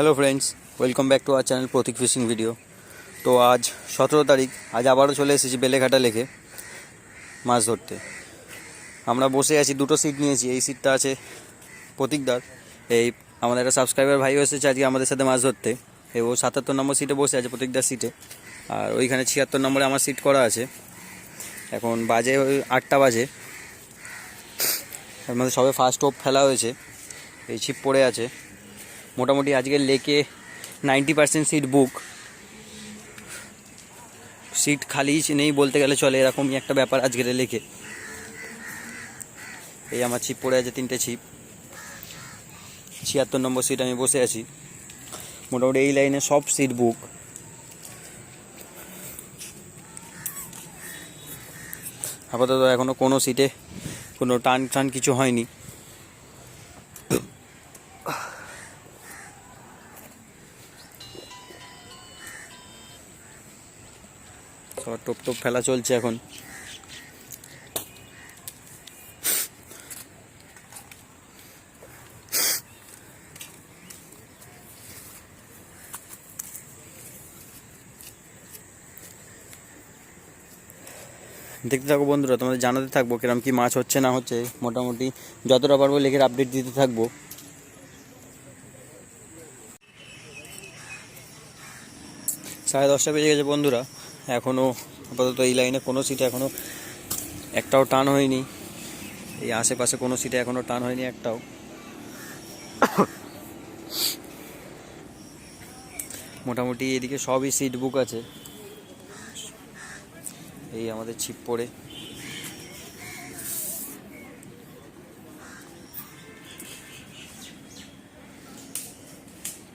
Hello friends welcome back to our channel Pratik fishing video তো আজ সতেরো তারিখ, আজ আবারও চলে এসেছি বেলেঘাটা লেকে মাছ ধরতে। আমরা বসে আছি, দুটো সিট নিয়েছি। এই সিটটা আছে প্রতীকদার এই আমাদের একটা সাবস্ক্রাইবার ভাই এসেছে আজকে আমাদের সাথে মাছ ধরতে। এ ও সাতাত্তর নম্বর সিটে বসে আছে প্রতীকদার সিটে আর ওইখানে ছিয়াত্তর নম্বরে আমার সিট করা আছে। এখন বাজে ওই আটটা বাজে। মধ্যে সবে ফার্স্ট টোপ ফেলা হয়েছে। এই ছিপ পড়ে আছে। মোটামুটি আজকের লেকে ninety percent seat book seat খালি নেই বলতে গেলে চলে, এরকমই একটা ব্যাপার আজকের লেকে। এই আমার ছিপ পড়ে আছে, তিনটে ছিপ। ছিয়াত্তর নম্বর সিট আমি বসে আছি। মোটামুটি এই লাইনে সব সিট বুক আপাতত এখনও কোনো সিটে কোনো টান টান কিছু হয়নি। সব টোপ টোপ ফেলা চলছে এখন। দেখতে থাকো বন্ধুরা, তোমাদের জানাতে থাকব কিরম কি মাছ হচ্ছে না হচ্ছে, মোটামুটি যতটা পারব লেখের আপডেট দিতে থাকব। সাড়ে দশটা বেজে গেছে বন্ধুরা। এখনও আপাতত এই লাইনে কোনো সিটে এখনও একটাও টান হয়নি। এই আশেপাশে কোনো সিটে এখনও টান হয়নি একটাও। মোটামুটি এদিকে সবই সিট বুক আছে। এই আমাদের ছিপ পড়ে।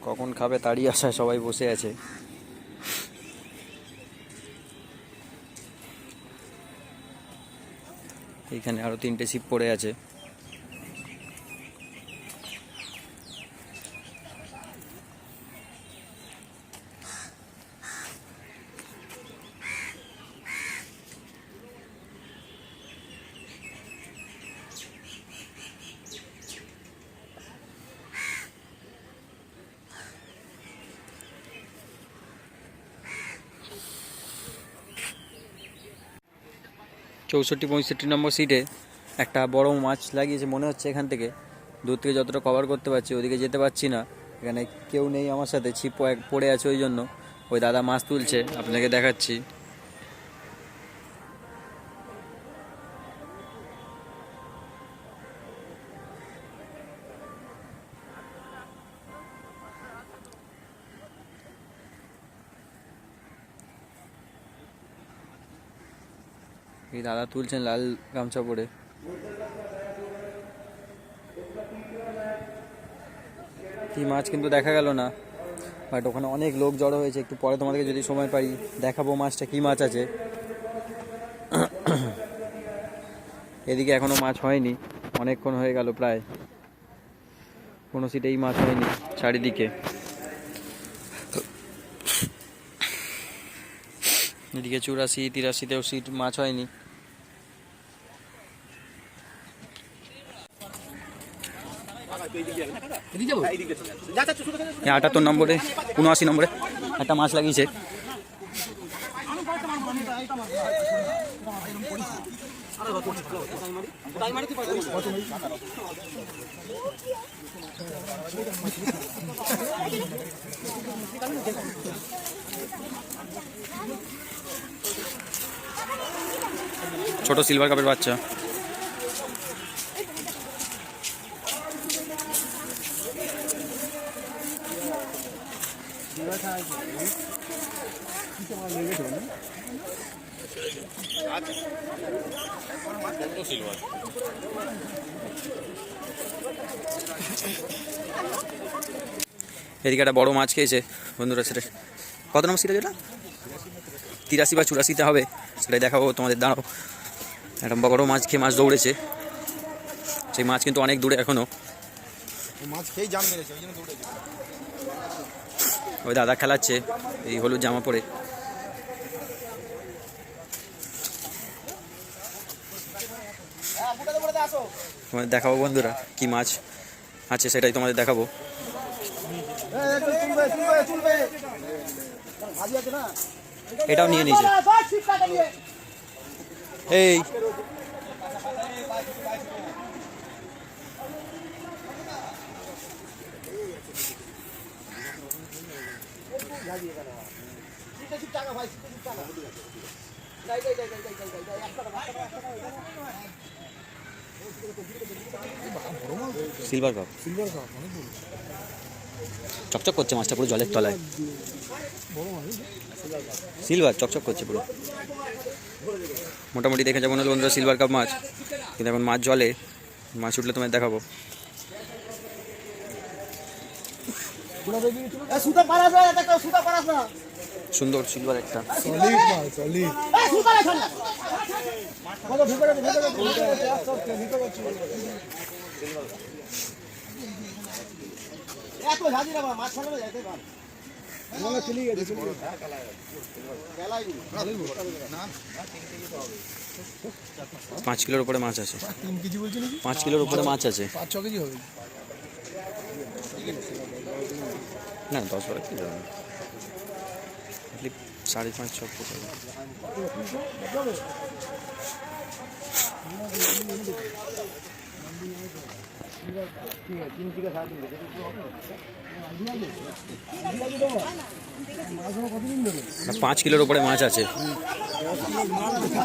কখন খাবে তারই আশায় সবাই বসে আছে। এইখানে আরও তিনটে ছিপ পড়ে আছে। চৌষট্টি, পঁয়ষট্টি নম্বর সিটে একটা বড় মাছ লাগিয়েছে মনে হচ্ছে এখান থেকে। দূর থেকে যতটা কভার করতে পারছি, ওদিকে যেতে পারছি না। এখানে কেউ নেই আমার সাথে, ছিপ পড়ে আছে ওই জন্য। ওই দাদা মাছ তুলছে, আপনাকে দেখাচ্ছি। এই দাদা তুলছেন লাল গামছা পরে। কি মাছ কিন্তু দেখা গেল না। বাট ওখানে অনেক লোক জড়ো হয়েছে, একটু পরে তোমাদেরকে যদি সময় পাই, দেখাবো মাছটা কি মাছ আছে। এদিকে এখনও মাছ হয়নি, অনেকক্ষণ হয়ে গেল প্রায়। কোনো সিটেই মাছ হয়নি চারিদিকে। এদিকে চুরাশি, তিরাশিতেও সিট মাছ হয়নি। আটাত্তর নম্বরে উনআশি নম্বরে একটা মাছ লাগিয়েছে। ছোট সিলভার কাপের বাচ্চা। এদিকে একটা বড় মাছ খেয়েছে বন্ধুরা সেটা। কত নম্বর সিটা যেটা তিরাশি বা চুরাশিতে হবে সেটাই দেখাবো তোমাদের দাঁড়াও। একটা বড় মাছ খেয়ে মাছ দৌড়েছে। সেই মাছ কিন্তু অনেক দূরে এখনও। মাছ খেয়েই জাম মেরেছে ওই জন্য দৌড়েছে। ওই দাদা খেলাচ্ছে এই হলুদ জামা পরে। তোমাদের দেখাবো বন্ধুরা কি মাছ আছে সেটাই তোমাদের দেখাবো। এটাও নিয়ে নিয়েছে এই। সিলভার কাপ সিলভার কাপ অনেক বড়। চকচক করছে মাছটা পুরো জলের তলায়। সিলভার চকচক করছে পুরো। মোটামুটি দেখে যেমন হলো বন্ধুরা সিলভার কাপ মাছ। কিন্তু এখন মাছ জলে মাছ উঠলে তোমায় দেখাবো। সুতা পারাস না এটা কেউ সুতা পারাস না। সুন্দর সিলভার একটা। এত না মাছ যাইতে পার মানে চলে গেছে পাঁচ কিলোর উপরে মাছ আছে। কেজি পাঁচ কিলোর উপরে মাছ আছে। পাঁচ ছ কেজি হবে। না দশ বারো কিলো হবে না। At least সাড়ে পাঁচ ছ ফুট হবে। পাঁচ কিলোর উপরে মাছ আছে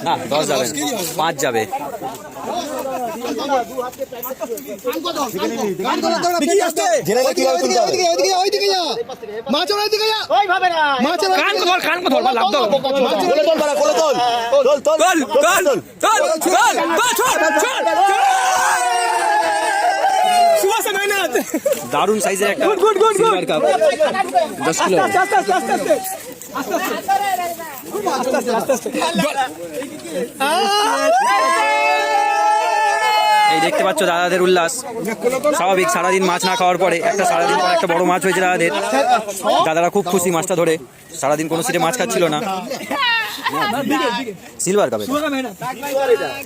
না, দশ যাবে পাঁচ যাবে ওই ভাবে না কান কো ধর কান কো ধর লাভ দাও চল চল চল চল দারুণ সাইজের একটা সিলভার কাপ দশ কিলো এই দেখতে পাচ্ছ দাদাদের উল্লাস। স্বাভাবিক সারাদিন মাছ না খাওয়ার পরে একটা সারাদিন পর একটা বড় মাছ হয়েছে দাদাদের। দাদারা খুব খুশি মাছটা ধরে। সারাদিন কোনো সিটে মাছ খাচ্ছিল না। সিলভার কাপ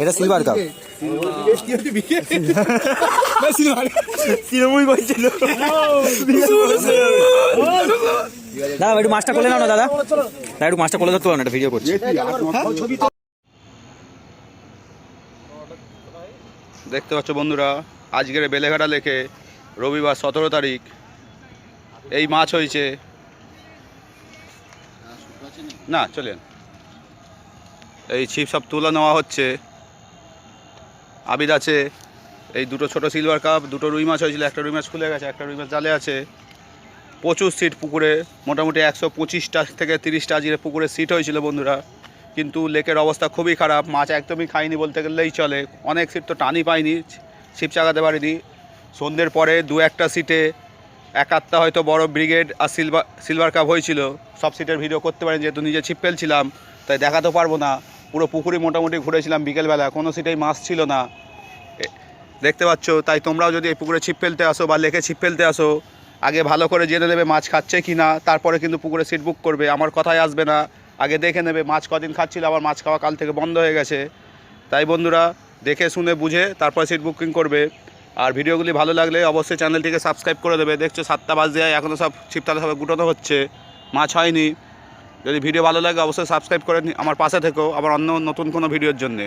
এটা। সিলভার কাপ দাদা একটু মাছটা কোলে নাও না দাদা। দাদা একটু মাছটা কোলে ধরতে পারো না একটা ভিডিও করছি। দেখতে পাচ্ছ বন্ধুরা, আজকের বেলেঘাটা লেখে রবিবার সতেরো তারিখ, এই মাছ হয়েছে। না চলেন এই ছিপ সব তুলে নেওয়া হচ্ছে। আবিদ আছে, এই দুটো ছোট সিলভার কাপ দুটো রুই মাছ হয়েছিল, একটা রুই মাছ খুলে গেছে, একটা রুই মাছ জালে আছে। প্রচুর সিট পুকুরে, মোটামুটি একশো পঁচিশটা থেকে তিরিশটা আজকের পুকুরে সিট হয়েছিল বন্ধুরা। কিন্তু লেকের অবস্থা খুবই খারাপ, মাছ একদমই খাইনি বলতে গেলেই চলে। অনেক সিট তো টানই পাইনি ছিপ চাগাতে পারিনি। সন্ধ্যের পরে দু একটা সিটে এক আধটা হয়তো বড় ব্রিগেড আর সিলভার সিলভার কাপ হয়েছিল। সব সিটের ভিডিও করতে পারি যেহেতু নিজে ছিপ ফেলছিলাম, তাই দেখাতে পারব না। পুরো পুকুরে মোটামুটি ঘুরেছিলাম বিকেলবেলা, কোনো সিটেই মাছ ছিল না। দেখতে পাচ্ছ, তাই তোমরাও যদি এই পুকুরে ছিপ ফেলতে আসো বা লেকে ছিপ ফেলতে আসো, আগে ভালো করে জেনে নেবে মাছ খাচ্ছে কি না তারপরে কিন্তু পুকুরে সিট বুক করবে। আমার কথাই আসবে না। আগে দেখে নেবে, মাছ কদিন খাচ্ছিল, আবার মাছ খাওয়া কাল থেকে বন্ধ হয়ে গেছে। তাই বন্ধুরা, দেখে শুনে বুঝে তারপর সিট বুকিং করবে। আর ভিডিওগুলি ভালো লাগলে অবশ্যই চ্যানেলটিকে সাবস্ক্রাইব করে দেবে। দেখছ সাতটা বাজ দেয় এখনও সব ছিপতালে সবাই গুটানো হচ্ছে, মাছ হয়নি। যদি ভিডিও ভালো লাগে অবশ্যই সাবস্ক্রাইব করে আমার পাশে থেকো, আবার অন্য নতুন কোনো ভিডিওর জন্যে।